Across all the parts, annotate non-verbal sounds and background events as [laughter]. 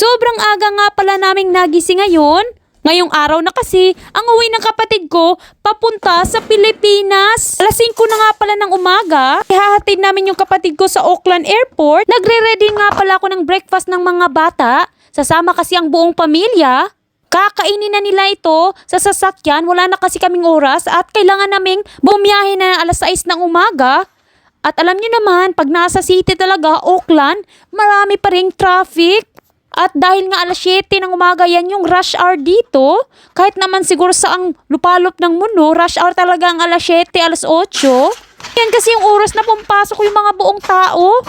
Sobrang aga nga pala naming nagising ngayon. Ngayong araw na kasi, ang uwi ng kapatid ko papunta sa Pilipinas. Alas 5 na nga pala ng umaga. Ihahatid namin yung kapatid ko sa Auckland Airport. Nagre-ready nga pala ako ng breakfast ng mga bata. Sasama kasi ang buong pamilya. Kakainin na nila ito sa sasakyan. Wala na kasi kaming oras at kailangan naming bumiyahe na alas 6 ng umaga. At alam nyo naman, pag nasa city talaga, Auckland, marami pa ring traffic. At dahil nga alas 7 ng umaga yan yung rush hour dito, kahit naman siguro sa ang lupalop ng mundo, rush hour talaga ang alas 7, alas 8. Yan kasi yung oras na pumpasok yung mga buong tao.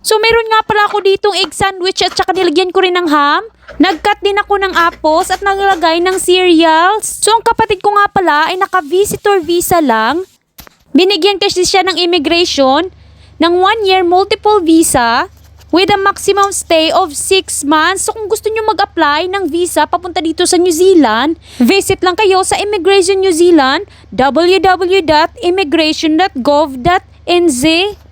So meron nga pala ako ditong egg sandwich at saka nilagyan ko rin ng ham. Nag-cut din ako ng apples at naglagay ng cereals. So ang kapatid ko nga pala ay naka-visitor visa lang. Binigyan kasi siya ng immigration ng one year multiple visa with a maximum stay of 6 months. So kung gusto nyo mag-apply ng visa papunta dito sa New Zealand, visit lang kayo sa Immigration New Zealand, www.immigration.gov.nz.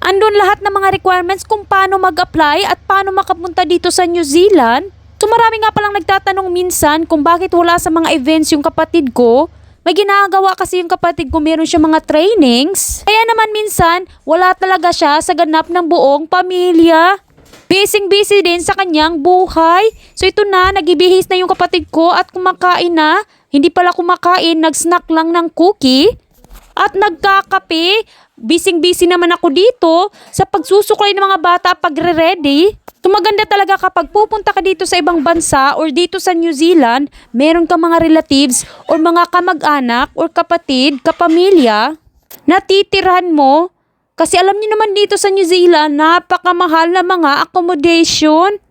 Andun lahat ng mga requirements kung paano mag-apply at paano makapunta dito sa New Zealand. So marami nga palang nagtatanong minsan kung bakit wala sa mga events yung kapatid ko. May ginagawa kasi yung kapatid ko, meron siya mga trainings. Kaya naman minsan, wala talaga siya sa ganap ng buong pamilya. Busy-busy din sa kanyang buhay. So ito na, nagibihis na yung kapatid ko at kumakain na. Hindi pala kumakain, nag-snack lang ng cookie. At nagkakape. Busy-busy naman ako dito sa pagsusuklay ng mga bata pagre-ready. So maganda talaga kapag pupunta ka dito sa ibang bansa or dito sa New Zealand, meron ka mga relatives or mga kamag-anak or kapatid, kapamilya na titirhan mo kasi alam niyo naman dito sa New Zealand, napakamahal na mga accommodation.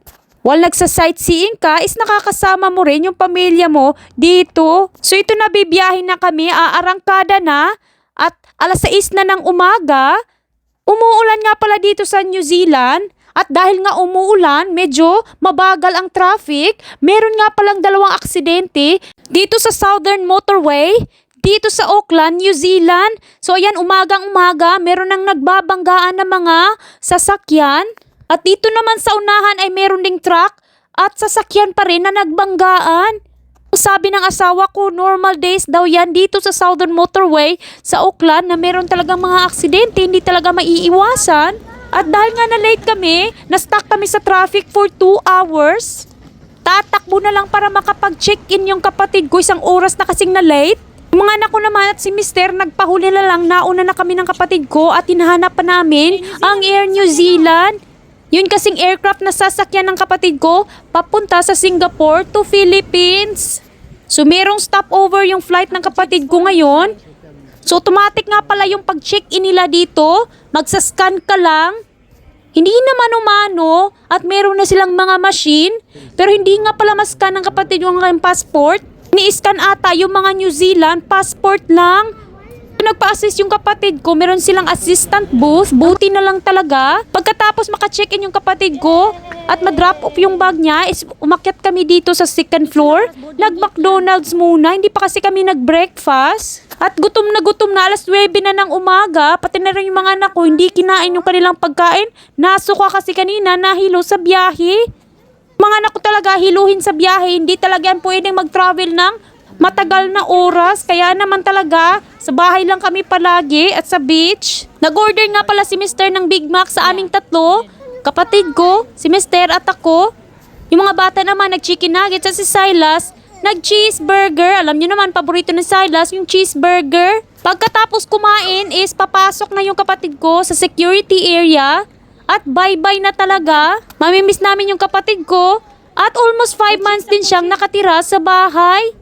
While nagsa-sightseeing ka, is nakakasama mo rin yung pamilya mo dito. So ito na bibiyahin na kami, aarangkada na. At alas 6 na ng umaga, umuulan nga pala dito sa New Zealand. At dahil nga umuulan, medyo mabagal ang traffic. Meron nga palang dalawang aksidente dito sa Southern Motorway dito sa Auckland, New Zealand. So ayan, umagang umaga, meron nang nagbabanggaan ng mga sasakyan. At dito naman sa unahan ay meron ding truck at sasakyan pa rin na nagbanggaan. Sabi ng asawa ko, normal days daw yan dito sa Southern Motorway sa Auckland na meron talagang mga aksidente, hindi talaga maiiwasan. At dahil nga na late kami, na-stuck kami sa traffic for 2 hours. Tatakbo na lang para makapag-check-in yung kapatid ko isang oras na kasing na late. Yung mga anak ko naman at si Mister nagpahuli na lang nauna na kami ng kapatid ko at hinahanap pa namin ang Air New Zealand. Yun kasing aircraft na sasakyan ng kapatid ko papunta sa Singapore to Philippines. So merong stopover yung flight ng kapatid ko ngayon. So automatic nga pala yung pag-check-in nila dito. Magsascan ka lang. Hindi naman umano at meron na silang mga machine. Pero hindi nga pala mascan ng kapatid yung kanyang passport. Ni-scan ata yung mga New Zealand passport lang. Nagpa-assist yung kapatid ko, meron silang assistant booth, buti na lang talaga. Pagkatapos maka-check-in yung kapatid ko at ma-drop off yung bag niya, is umakyat kami dito sa second floor. Nag-McDonald's muna, hindi pa kasi kami nag-breakfast. At gutom na gutom na, alas 9 na ng umaga, pati na rin yung mga anak ko, hindi kinain yung kanilang pagkain. Nasuka kasi kanina, nahilo sa biyahe. Mga anak ko talaga hiluhin sa biyahe, hindi talaga yan pwedeng mag-travel ng matagal na oras. Kaya naman talaga, sa bahay lang kami palagi at sa beach. Nag-order nga pala si Mr. ng Big Mac sa aming tatlo. Kapatid ko, si Mr. at ako. Yung mga bata naman nag-chicken nuggets at si Silas, nag-cheeseburger. Alam niyo naman, paborito ni Silas yung cheeseburger. Pagkatapos kumain is papasok na yung kapatid ko sa security area. At bye-bye na talaga. Mamimiss namin yung kapatid ko. At almost 5 months din siyang nakatira sa bahay.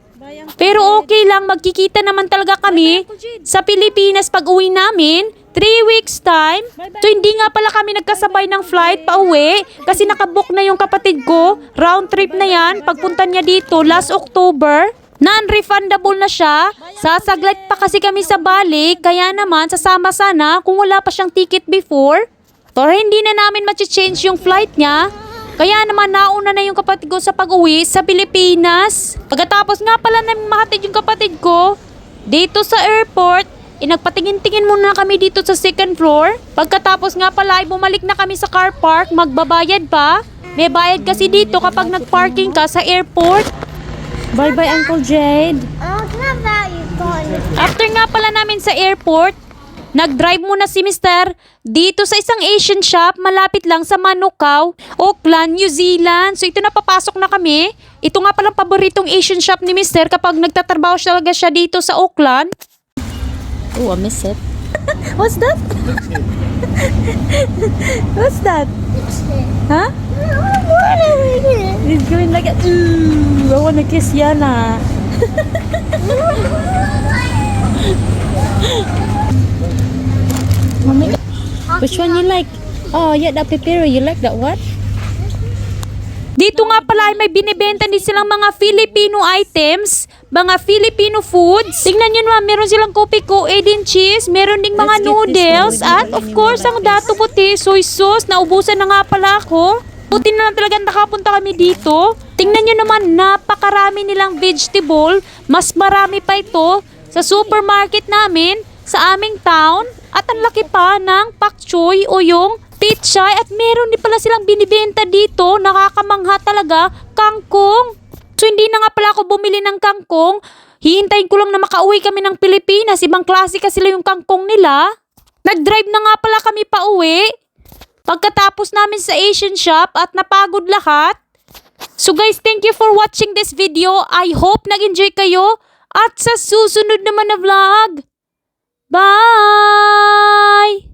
Pero okay lang, magkikita naman talaga kami sa Pilipinas pag uwi namin. 3 weeks time. So hindi nga pala kami nagkasabay ng flight pa uwi kasi nakabook na yung kapatid ko. Round trip na yan. Pagpunta niya dito last October. Non-refundable na siya. Sasaglit pa kasi kami sa balik. Kaya naman sasama sana kung wala pa siyang ticket before. Para hindi na namin change yung flight niya. Kaya naman nauna na yung kapatid ko sa pag-uwi sa Pilipinas. Pagkatapos nga pala namin mahatid yung kapatid ko dito sa airport, inagpatingin-tingin muna kami dito sa second floor. Pagkatapos nga pala ay bumalik na kami sa car park, magbabayad pa. May bayad kasi dito kapag nag-parking ka sa airport. Bye-bye, Uncle Jade. Oh? After nga pala namin sa airport, nag-drive muna si Mister dito sa isang Asian shop malapit lang sa Manukau, Auckland, New Zealand. So ito na papasok na kami. Ito nga palang paboritong Asian shop ni Mister kapag nagtatrabaho siya talaga siya dito sa Auckland. Oh, I miss it. [laughs] What's that? [laughs] What's that? Huh? He's going like a, ooh, I wanna kiss Yana. [laughs] Mommy, which one you like? Oh, yeah, the pepero. You like that one? Dito nga pala ay may binibenta din silang mga Filipino items, mga Filipino foods. Tingnan nyo naman, meron silang kopi ko, din cheese, meron ding mga noodles, at of course, ang dato puti, soy sauce. Naubusan na nga pala ako. Buti na lang talaga nakapunta kami dito. Tingnan nyo naman, napakarami nilang vegetable. Mas marami pa ito sa supermarket namin, sa aming town. At ang laki pa ng pak choy o yung pichay. At meron din pala silang binibenta dito. Nakakamangha talaga. Kangkong. So hindi na nga pala ako bumili ng kangkong. Hihintayin ko lang na makauwi kami ng Pilipinas. Ibang klase kasi sila yung kangkong nila. Nag-drive na nga pala kami pa uwi. Pagkatapos namin sa Asian shop at napagod lahat. So guys, thank you for watching this video. I hope nag-enjoy kayo. At sa susunod naman na vlog. Bye!